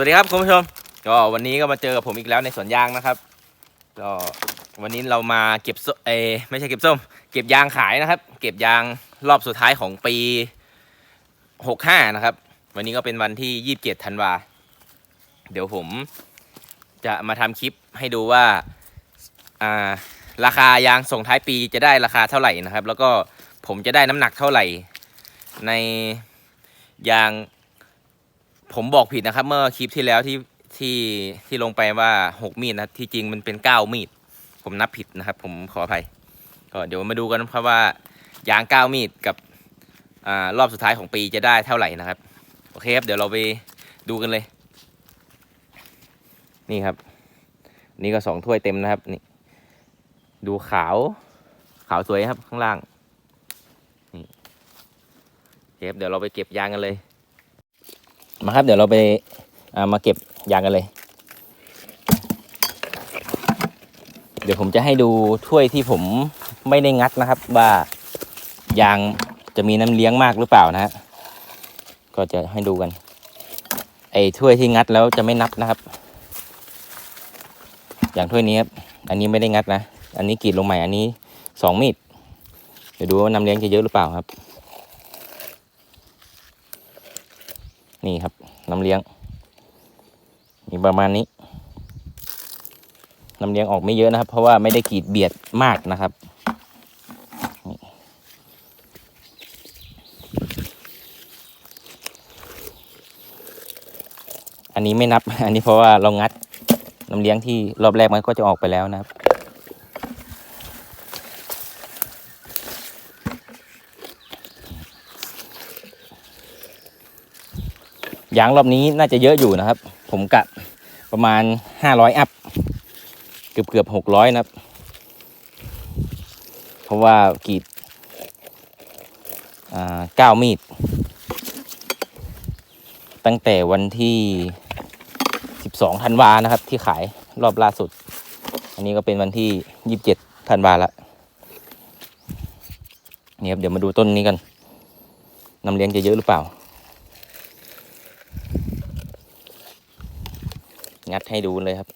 วัสดีครับคุณผู้ชมก็วันนี้ก็มาเจอกับผมอีกแล้วในสวนยางนะครับก็วันนี้เรามาเก็บเอไม่ใช่เก็บส้ม เก็บยางขายนะครับ เก็บยางรอบสุดท้ายของปี 65 นะครับ วันนี้ก็เป็นวันที่ 27ธันวาเดี๋ยวผมจะมาทำคลิปให้ดูว่าอ่าราคายางส่งท้ายปีจะได้ราคาเท่าไหร่นะครับ แล้วก็ผมจะได้น้ำหนักเท่าไหร่ในยาง ผมบอกผิดนะครับ เมื่อคลิปที่แล้วที่ที่ที่ลงไปว่าหกมีดนะครับที่จริงมันเป็นเก้ามีด ผมนับผิดนะครับ ผมขออภัยก็เดี๋ยวมาดูกันนะครับว่ายางเก้ามีดกับอ่ารอบสุดท้ายของปีจะได้เท่าไหร่นะครับ โอเคครับเดี๋ยวเราไปดูกันเลย นี่ครับ นี่ก็สองถ้วยเต็มนะครับนี่ดูขาว ขาวสวยครับข้างล่างนี่โอเคครับเดี๋ยวเราไปเก็บยางกันเลย มาครับ เดี๋ยวเราไปามาเก็บยางกันเลย เดี๋ยวผมจะให้ดูถ้วยที่ผมไม่ได้งัดนะครับ ว่ายางจะมีน้ำเลี้ยงมากหรือเปล่านะฮะก็จะให้ดูกัน ไอ้ถ้วยที่งัดแล้วจะไม่นับนะครับ อย่างถ้วยนี้ครับอันนี้ไม่ได้งัดนะ อันนี้กรีดลงใหม่อันนี้สองมีดเดี๋ยวดูว่าน้ำเลี้ยงจะเยอะหรือเปล่าครับ นี่ครับน้ำเลี้ยง มีประมาณนี้ น้ำเลี้ยงออกไม่เยอะนะครับ เพราะว่าไม่ได้กรีดเบียดมากนะครับอันนี้ไม่นับ อันนี้เพราะว่าเรางัดน้ำเลี้ยงที่รอบแรกมันก็จะออกไปแล้วนะครับ ยางรอบนี้น่าจะเยอะอยู่นะครับ ผมกะประมาณห้าร้อยอัพ เกือบเกือบหกร้อยนะครับ เพราะว่ากรีดเก้ามีด ตั้งแต่วันที่สิบสองธันวานะครับ ที่ขายรอบล่าสุด อันนี้ก็เป็นวันที่ยี่สิบเจ็ดธันวาละนี่ครับเดี๋ยวมาดูต้นนี้กันน้ำเลี้ยงจะเยอะหรือเปล่า งัดให้ดูเลยครับ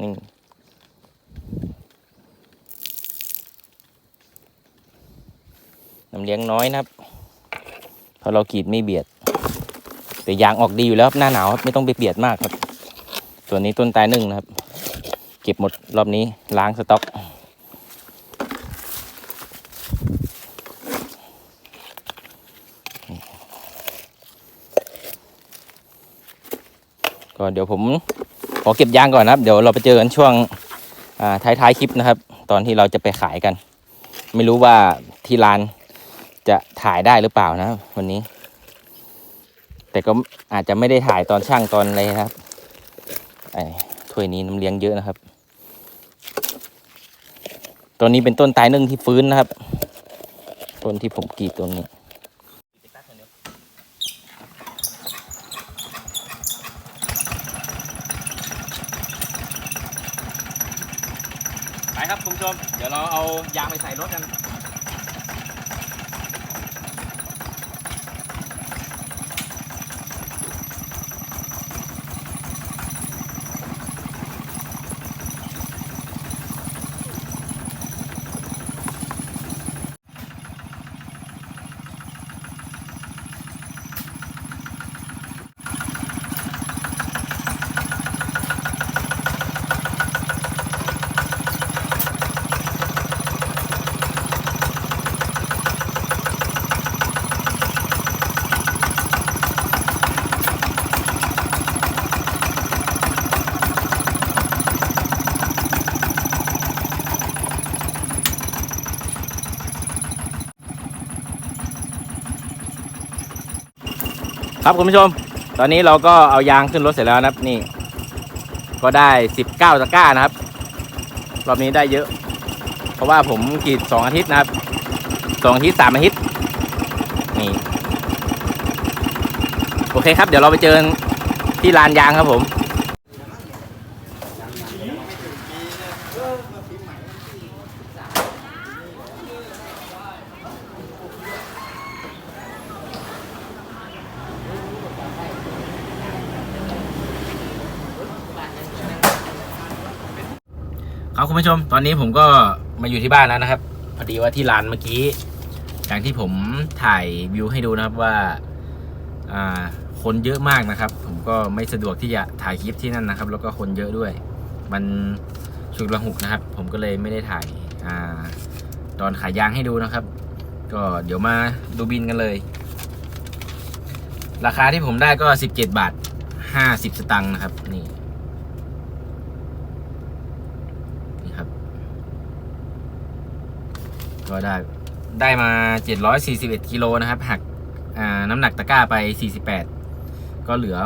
นี่น้ำเลี้ยงน้อยนะครับเพราะเรากรีดไม่เบียด แต่ยางออกดีอยู่แล้วครับหน้าหนาวครับไม่ต้องไปเบียดมากครับ ส่วนนี้ต้นตายหนึ่งนะครับ เก็บหมดรอบนี้ล้างสต็อก ก็เดี๋ยวผมขอเก็บยางก่อนนะครับ เดี๋ยวเราไปเจอกันช่วงอ่าท้ายๆคลิปนะครับ ตอนที่เราจะไปขายกัน ไม่รู้ว่าที่ร้านจะถ่ายได้หรือเปล่านะวันนี้ แต่ก็อาจจะไม่ได้ถ่ายตอนช่างตอนอะไรนะครับไอ้ถ้วยนี้น้ำเลี้ยงเยอะนะครับตัวนี้เป็นต้นตายนึ่งที่ฟื้นนะครับ ต้นที่ผมกรีดต้นนี้ ไปครับคุณผู้ชม เดี๋ยวเราเอายางไปใส่รถกัน ครับคุณผู้ชม ตอนนี้เราก็เอายางขึ้นรถเสร็จแล้วนะครับ นี่ ก็ได้สิบเก้าตะกร้านะครับรอบนี้ได้เยอะ เพราะว่าผมกรีดสองอาทิตย์นะครับสองอาทิตย์สามอาทิตย์นี่โอเคครับ เดี๋ยวเราไปเจอที่ลานยางครับผม คุณผู้ชม ตอนนี้ผมก็มาอยู่ที่บ้านแล้วนะครับ พอดีว่าที่ร้านเมื่อกี้ อย่างที่ผมถ่ายวิวให้ดูนะครับว่าคนเยอะมากนะครับ ผมก็ไม่สะดวกที่จะถ่ายคลิปที่นั่นนะครับ แล้วก็คนเยอะด้วย มันฉุกละหุกนะครับ ผมก็เลยไม่ได้ถ่ายอาตอนขายยางให้ดูนะครับ ก็เดี๋ยวมาดูบินกันเลย ราคาที่ผมได้ก็ 17 บาท 50 สตังค์นะครับ นี่ครับ ก็ได้ ได้มา 741กิโลนะครับ หักน้ำหนักตะกร้าไป 48 ก็เหลือ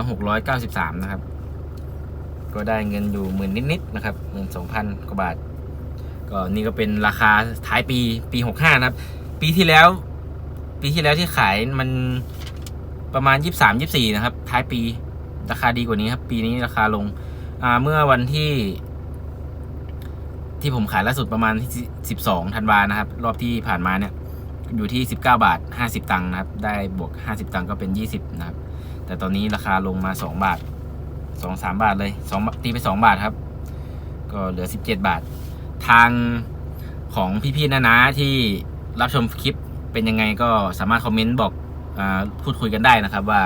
693 นะครับ ก็ได้เงินอยู่หมื่นนิดๆนะครับหมื่นสองพันกว่าบาท ก็นี่ก็เป็นราคาท้ายปีปี 65 นะครับ ปีที่แล้ว ปีที่แล้วที่ขายมันประมาณ 23 24 นะครับ ท้ายปีราคาดีกว่านี้ครับ ปีนี้ราคาลงเมื่อวันที่ ที่ผมขายล่าสุดประมาณ12ธันวานะครับ รอบที่ผ่านมาเนี่ย อยู่ที่ 19 บาท 50 ตังค์นะครับ ได้บวก 50 ตังค์ก็เป็น 20 นะครับ แต่ตอนนี้ราคาลงมา 2 บาท 2 3 บาทเลย2ตีไป 2 บาทครับ ก็เหลือ 17 บาท ทางของพี่ๆนะนะที่รับชมคลิปเป็นยังไงก็สามารถคอมเมนต์บอกอาพูดคุยกันได้นะครับว่า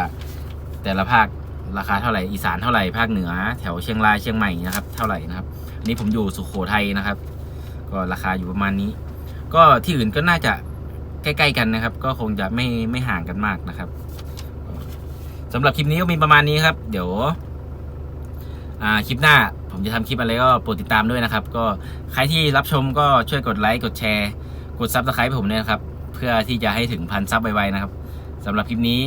แต่ละภาคราคาเท่าไหร่อีสานเท่าไหร่ภาคเหนือ แถวเชียงรายเชียงใหม่นะครับ เท่าไหร่นะครับ อันนี้ผมอยู่สุโขทัยนะครับ ก็ราคาอยู่ประมาณนี้ ก็ที่อื่นก็น่าจะใกล้ ๆ กันนะครับ ก็คงจะไม่ไม่ห่างกันมากนะครับสำหรับคลิปนี้ก็มีประมาณนี้ครับ เดี๋ยวคลิปหน้าผมจะทำคลิปอะไรก็โปรดติดตามด้วยนะครับ ก็ใครที่รับชมก็ช่วยกดไลค์กดแชร์ กดซับสไครป์ผมด้วยนะครับ เพื่อที่จะให้ถึงพันซับไวๆนะครับสำหรับคลิปนี้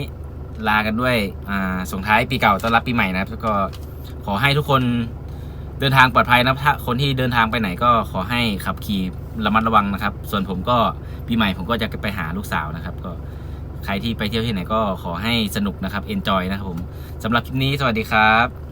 ลากันด้วยอ่าส่งท้ายปีเก่าต้อนรับปีใหม่นะครับ แล้วก็ขอให้ทุกคน เดินทางปลอดภัยนะครับถ้าคนที่เดินทางไปไหนก็ขอให้ขับขี่ระมัดระวังนะครับ ส่วนผมก็ปีใหม่ผมก็จะไปหาลูกสาวนะครับ ก็ใครที่ไปเที่ยวที่ไหนก็ขอให้สนุกนะครับ enjoy นะครับผมสำหรับคลิปนี้สวัสดีครับ